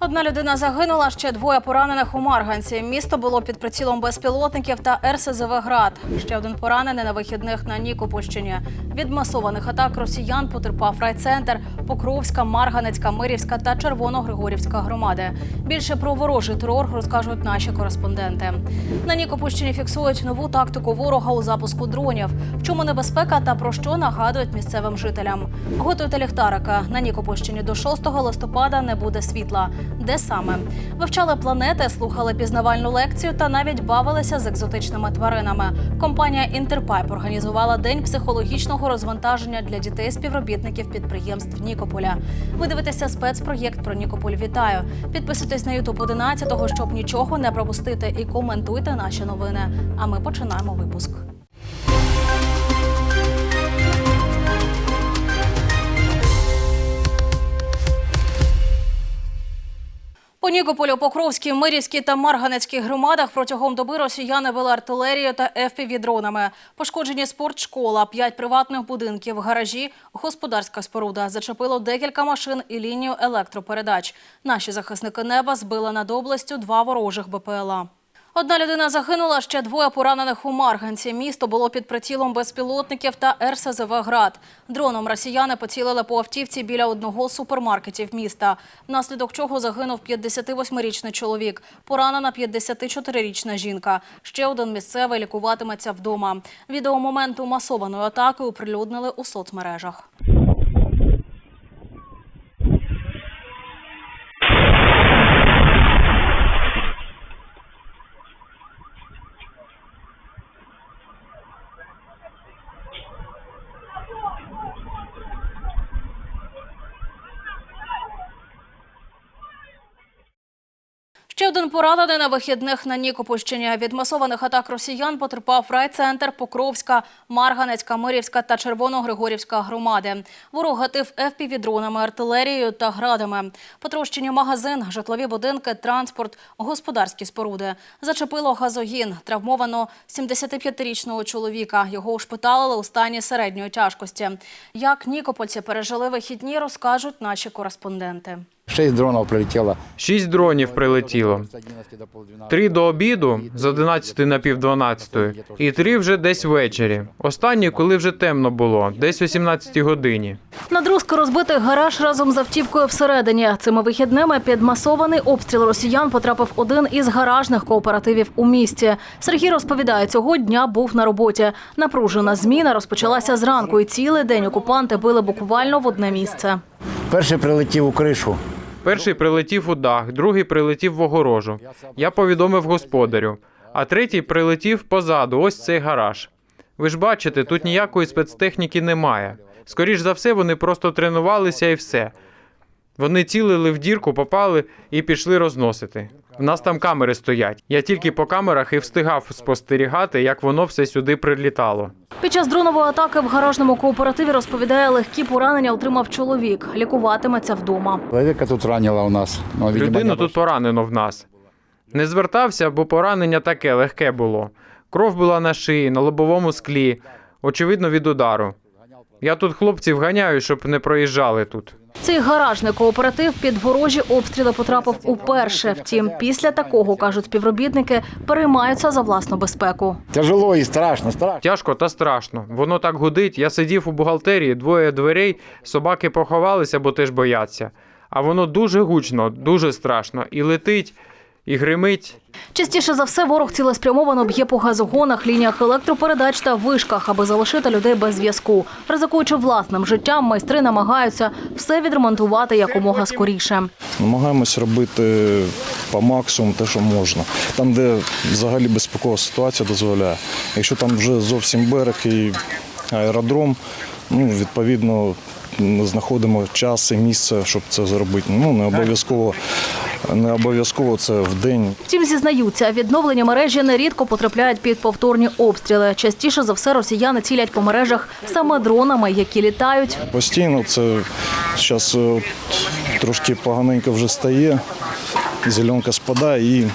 Одна людина загинула, ще двоє поранених у Марганці. Місто було під прицілом безпілотників та РСЗВ «Град». Ще один поранений на вихідних на Нікопольщині. Від масованих атак росіян потерпав райцентр, Покровська, Марганецька, Мирівська та Червоногригорівська громади. Більше про ворожий терор розкажуть наші кореспонденти. На Нікопольщині фіксують нову тактику ворога у запуску дронів. В чому небезпека та про що нагадують місцевим жителям. Готуйте ліхтарика. На Нікопольщині до 6 листопада не буде світла. Де саме вивчали планети, слухали пізнавальну лекцію та навіть бавилися з екзотичними тваринами. Компанія Інтерпайп організувала день психологічного розвантаження для дітей співробітників підприємств Нікополя. Ви дивитеся спецпроєкт про Нікополь. Вітаю! Підписуйтесь на Ютуб 11, щоб нічого не пропустити, і коментуйте наші новини. А ми починаємо випуск. По Нікополі, Покровській, Мирівській та Марганецькій громадах протягом доби росіяни вели артилерію та ФПВ-дронами. Пошкоджені спортшкола, п'ять приватних будинків, гаражі, господарська споруда. Зачепило декілька машин і лінію електропередач. Наші захисники неба збили над областю два ворожих БПЛА. Одна людина загинула, ще двоє поранених у Марганці. Місто було під прицілом безпілотників та РСЗВ «Град». Дроном росіяни поцілили по автівці біля одного з супермаркетів міста, внаслідок чого загинув 58-річний чоловік, поранена 54-річна жінка. Ще один місцевий лікуватиметься вдома. Відео моменту масованої атаки оприлюднили у соцмережах. Ще один поранений на вихідних на Нікопольщині. Від масованих атак росіян потерпав райцентр Покровська, Марганецька, Мирівська та Червоногригорівська громади. Ворог гатив ФПВ-дронами, артилерією та градами. Потрощені магазин, житлові будинки, транспорт, господарські споруди. Зачепило газогін. Травмовано 75-річного чоловіка. Його ушпиталили у стані середньої тяжкості. Як нікопольці пережили вихідні, розкажуть наші кореспонденти. Шесть дронів прилетіло. Шість дронів прилетіло. З 11 до полдванадцятого. Три до обіду з 11 на пів 12, і три вже десь ввечері. Останні, коли вже темно було, десь о 17 годині. На Друзки розбитий гараж разом з автівкою всередині. Цими вихідними під масований обстріл росіян потрапив один із гаражних кооперативів у місті. Сергій розповідає, цього дня був на роботі. Напружена зміна розпочалася зранку, і цілий день окупанти били буквально в одне місце. Перший прилетів у кришу. Перший прилетів у дах, другий прилетів в огорожу. Я повідомив господарю. А третій прилетів позаду, ось цей гараж. Ви ж бачите, тут ніякої спецтехніки немає. Скоріш за все, вони просто тренувалися і все. Вони цілили в дірку, попали і пішли розносити. В нас там камери стоять. Я тільки по камерах і встигав спостерігати, як воно все сюди прилітало. Під час дронової атаки в гаражному кооперативі розповідає, легкі поранення отримав чоловік. Лікуватиметься вдома. Чоловіка тут ранило у нас. Ну, Людину тут поранено в нас. Не звертався, бо поранення таке легке було. Кров була на шиї, на лобовому склі, очевидно, від удару. Я тут хлопців ганяю, щоб не проїжджали тут. Цей гаражний кооператив під ворожі обстріли потрапив уперше. Втім, після такого кажуть співробітники, переймаються за власну безпеку. Тяжело і страшно, страшно. Тяжко та страшно. Воно так гудить. Я сидів у бухгалтерії, двоє дверей, собаки поховалися, бо теж бояться. А воно дуже гучно, дуже страшно. І летить, і гримить. Частіше за все ворог цілеспрямовано б'є по газогонах, лініях електропередач та вишках, аби залишити людей без зв'язку. Ризикуючи власним життям, майстри намагаються все відремонтувати якомога скоріше. Намагаємось робити по максимуму те, що можна. Там, де взагалі безпекова ситуація дозволяє. Якщо там вже зовсім берег і аеродром, ну, відповідно, знаходимо час і місце, щоб це зробити. Ну, не обов'язково, не обов'язково це в день. Втім, зізнаються, відновлені мережі нерідко потрапляють під повторні обстріли. Частіше за все росіяни цілять по мережах саме дронами, які літають. Постійно це зараз трошки поганенько вже стає, зеленка спадає і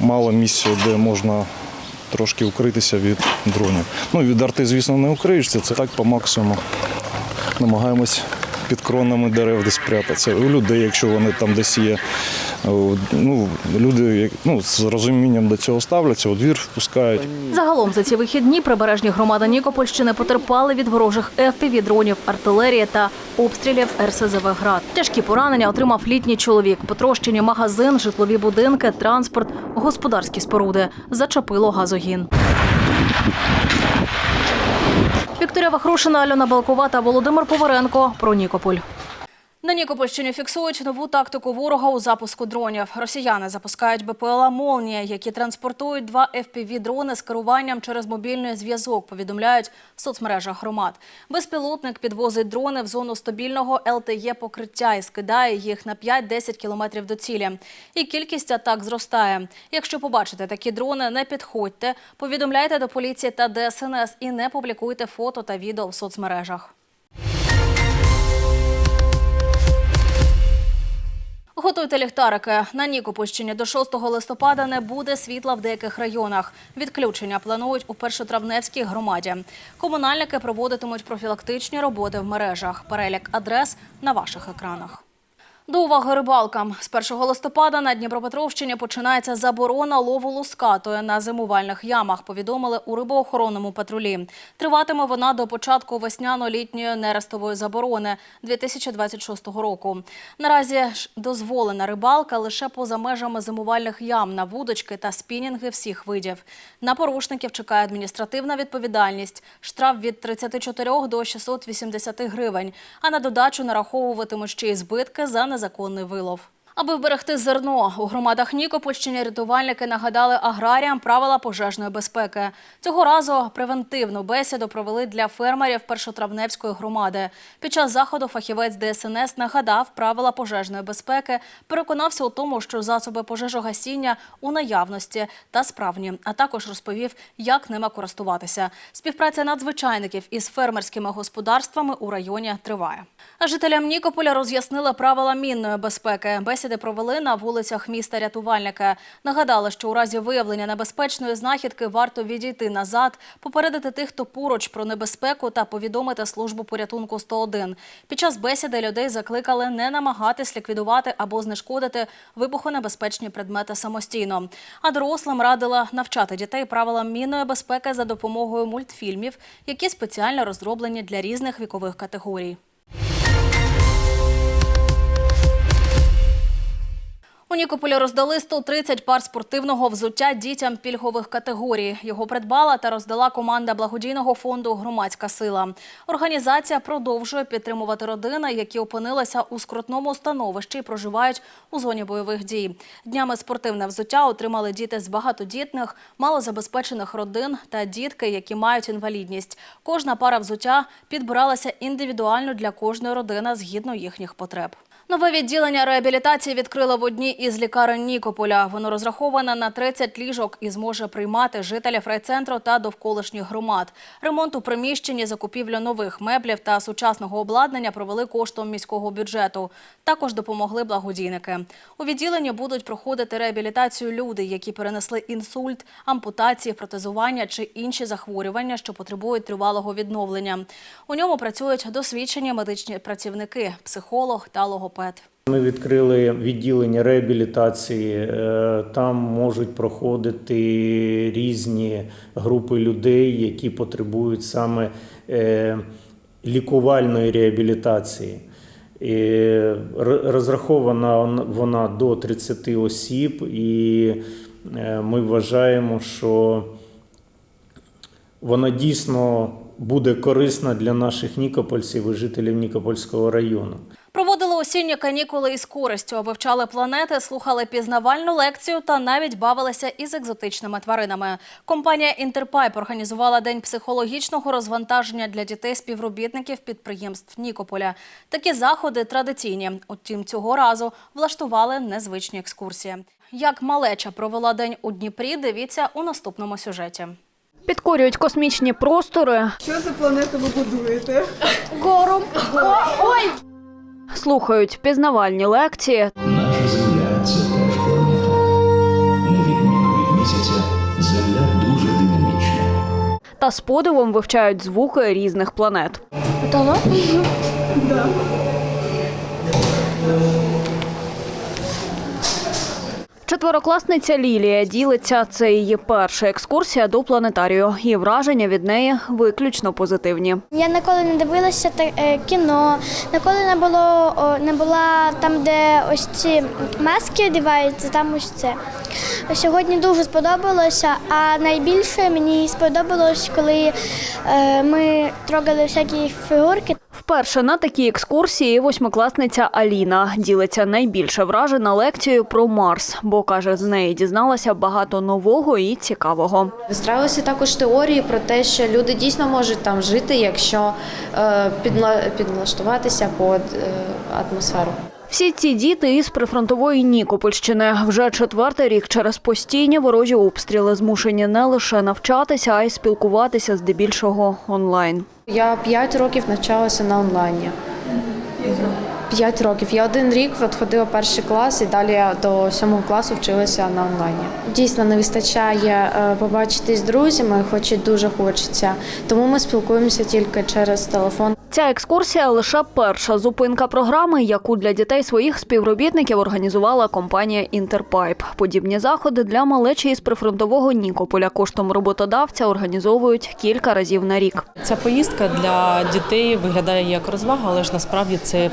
мало місця, де можна трошки укритися від дронів. Ну, від арти, звісно, не укриєшся, це так по максимуму. Намагаємось під кронами дерев десь прятатися. У людей, якщо вони там десь є, Ну, люди ну, з розумінням до цього ставляться, у двір впускають. Загалом за ці вихідні прибережні громади Нікопольщини потерпали від ворожих ФПВ, дронів, артилерії та обстрілів РСЗВ «Град». Тяжкі поранення отримав літній чоловік, потрощені магазин, житлові будинки, транспорт, господарські споруди. Зачепило газогін. Вікторія Вахрушина, Альона Балкова та Володимир Поваренко про Нікополь. На Нікопольщині фіксують нову тактику ворога у запуску дронів. Росіяни запускають БПЛА «Молнія», які транспортують два FPV-дрони з керуванням через мобільний зв'язок, повідомляють в соцмережах громад. Безпілотник підвозить дрони в зону стабільного ЛТЄ покриття і скидає їх на 5-10 кілометрів до цілі. І кількість атак зростає. Якщо побачите такі дрони, не підходьте, повідомляйте до поліції та ДСНС і не публікуйте фото та відео в соцмережах. Готуйте ліхтарики. На Нікопольщині до 6 листопада не буде світла в деяких районах. Відключення планують у Першотравневській громаді. Комунальники проводитимуть профілактичні роботи в мережах. Перелік адрес на ваших екранах. До уваги рибалкам. З 1 листопада на Дніпропетровщині починається заборона лову лускатою на зимувальних ямах, повідомили у рибоохоронному патрулі. Триватиме вона до початку весняно-літньої нерестової заборони 2026 року. Наразі ж дозволена рибалка лише поза межами зимувальних ям на вудочки та спінінги всіх видів. На порушників чекає адміністративна відповідальність, штраф від 34 до 680 гривень, а на додачу нараховуватимуть ще й збитки за незаконний вилов. Аби вберегти зерно, у громадах Нікопольщини рятувальники нагадали аграріям правила пожежної безпеки. Цього разу превентивну бесіду провели для фермерів Першотравневської громади. Під час заходу фахівець ДСНС нагадав правила пожежної безпеки, переконався у тому, що засоби пожежогасіння у наявності та справні, а також розповів, як ними користуватися. Співпраця надзвичайників із фермерськими господарствами у районі триває. А жителям Нікополя роз'яснили правила мінної безпеки. Бесіди провели на вулицях міста рятувальники. Нагадали, що у разі виявлення небезпечної знахідки варто відійти назад, попередити тих, хто поруч про небезпеку та повідомити службу порятунку 101. Під час бесіди людей закликали не намагатись ліквідувати або знешкодити вибухонебезпечні предмети самостійно. А дорослим радила навчати дітей правилам мінної безпеки за допомогою мультфільмів, які спеціально розроблені для різних вікових категорій. У Нікополі роздали 130 пар спортивного взуття дітям пільгових категорій. Його придбала та роздала команда благодійного фонду Громадська сила. Організація продовжує підтримувати родини, які опинилися у скрутному становищі і проживають у зоні бойових дій. Днями спортивне взуття отримали діти з багатодітних, малозабезпечених родин та дітки, які мають інвалідність. Кожна пара взуття підбиралася індивідуально для кожної родини згідно їхніх потреб. Нове відділення реабілітації відкрили в одній із лікарень Нікополя. Воно розраховане на 30 ліжок і зможе приймати жителів райцентру та довколишніх громад. Ремонт у приміщенні, закупівлю нових меблів та сучасного обладнання провели коштом міського бюджету. Також допомогли благодійники. У відділенні будуть проходити реабілітацію люди, які перенесли інсульт, ампутації, протезування чи інші захворювання, що потребують тривалого відновлення. У ньому працюють досвідчені медичні працівники, психолог та логопед. Ми відкрили відділення реабілітації. Е, Там можуть проходити різні групи людей, які потребують саме е, лікувальної реабілітації. І Розрахована вона до 30 осіб, і е, ми вважаємо, що вона дійсно буде корисна для наших нікопольців і жителів Нікопольського району. Проводили осінні канікули із користю, вивчали планети, слухали пізнавальну лекцію та навіть бавилися із екзотичними тваринами. Компанія Інтерпайп організувала день психологічного розвантаження для дітей співробітників підприємств Нікополя. Такі заходи традиційні. Утім, цього разу влаштували незвичні екскурсії. Як малеча провела день у Дніпрі, дивіться у наступному сюжеті. Підкорюють космічні простори, Що за планету ви будуєте? Слухають пізнавальні лекції Наша земля це теж планета. На відміну від місяця, земля дуже динамічна. та з подивом вивчають звуки різних планет. Четверокласниця Лілія ділиться. Це її перша екскурсія до планетарію. І враження від неї виключно позитивні. Я ніколи не дивилася е, кіно, ніколи не було не була там, де ось ці маски одягаються, там ось це. Сьогодні дуже сподобалося, а найбільше мені сподобалось, коли е, ми трогали всякі фігурки. Вперше на такій екскурсії восьмикласниця Аліна ділиться найбільше вражена лекцією про Марс, бо каже, з неї дізналася багато нового і цікавого. Вистраювалися також теорії про те, що люди дійсно можуть там жити, якщо е, підлаштуватися під е, атмосферу. Всі ці діти із прифронтової Нікопольщини вже четвертий рік через постійні ворожі обстріли змушені не лише навчатися, а й спілкуватися здебільшого онлайн. Я 5 років навчалася на онлайні. П'ять років. Я один рік от ходила перший клас і далі я до сьомого класу вчилася на онлайні. Дійсно не вистачає е, побачитись з друзями, хоч і дуже хочеться. Тому ми спілкуємося тільки через телефон. Ця екскурсія лише перша зупинка програми, яку для дітей своїх співробітників організувала компанія Інтерпайп. Подібні заходи для малечі із прифронтового Нікополя коштом роботодавця організовують кілька разів на рік. Ця поїздка для дітей виглядає як розвага, але ж насправді це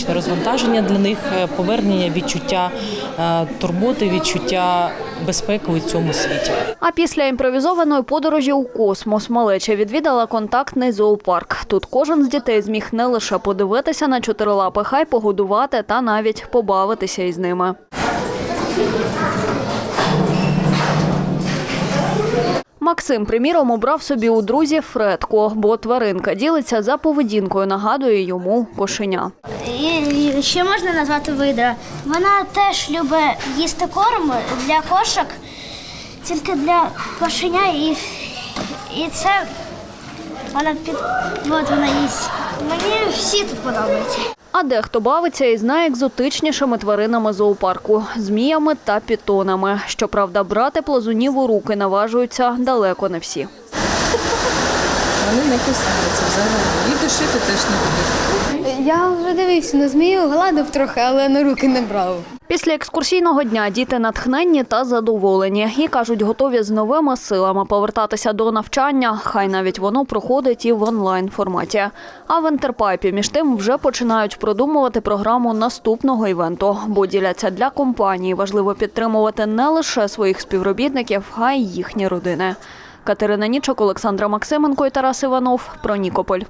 психологічне розвантаження для них, е, повернення відчуття е, турботи, відчуття безпеки у цьому світі. А після імпровізованої подорожі у космос малеча відвідала контактний зоопарк. Тут кожен з дітей зміг не лише подивитися на чотирилапих, а й погодувати та навіть побавитися із ними. Максим, приміром, обрав собі у друзі Фредку, бо тваринка ділиться за поведінкою, нагадує йому кошеня. Ще можна назвати видра. Вона теж любить їсти корм для кошок, тільки для кошеня, і, і це вона під от вона їсть. Мені всі тут подобаються. А дехто бавиться із найекзотичнішими тваринами зоопарку зміями та пітонами. Щоправда, брати плазунів у руки наважуються далеко не всі. Вони не кусаються взагалі. І душити теж не будуть. Я вже дивився на змію, гладив трохи, але на руки не брав. Після екскурсійного дня діти натхненні та задоволені і кажуть, готові з новими силами повертатися до навчання. Хай навіть воно проходить і в онлайн форматі. А в інтерпайпі між тим вже починають продумувати програму наступного івенту, бо діляться для компанії. Важливо підтримувати не лише своїх співробітників, а й їхні родини. Катерина Нічок, Олександра Максименко і Тарас Іванов про Нікополь.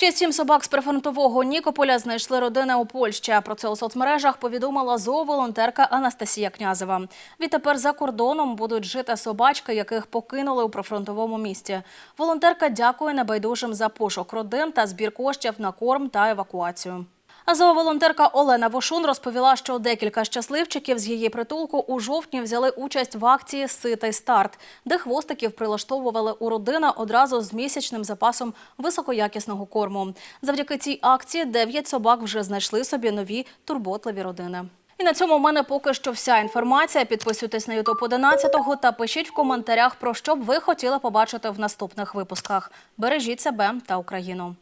Ще сім собак з прифронтового Нікополя знайшли родини у Польщі. Про це у соцмережах повідомила зооволонтерка Анастасія Князева. Відтепер за кордоном будуть жити собачки, яких покинули у прифронтовому місті. Волонтерка дякує небайдужим за пошук родин та збір коштів на корм та евакуацію. А зооволонтерка Олена Вошун розповіла, що декілька щасливчиків з її притулку у жовтні взяли участь в акції Ситий старт, де хвостиків прилаштовували у родина одразу з місячним запасом високоякісного корму. Завдяки цій акції дев'ять собак вже знайшли собі нові турботливі родини. І на цьому в мене поки що вся інформація. Підписуйтесь на Ютуб 11 та пишіть в коментарях про що б ви хотіли побачити в наступних випусках. Бережіть себе та Україну.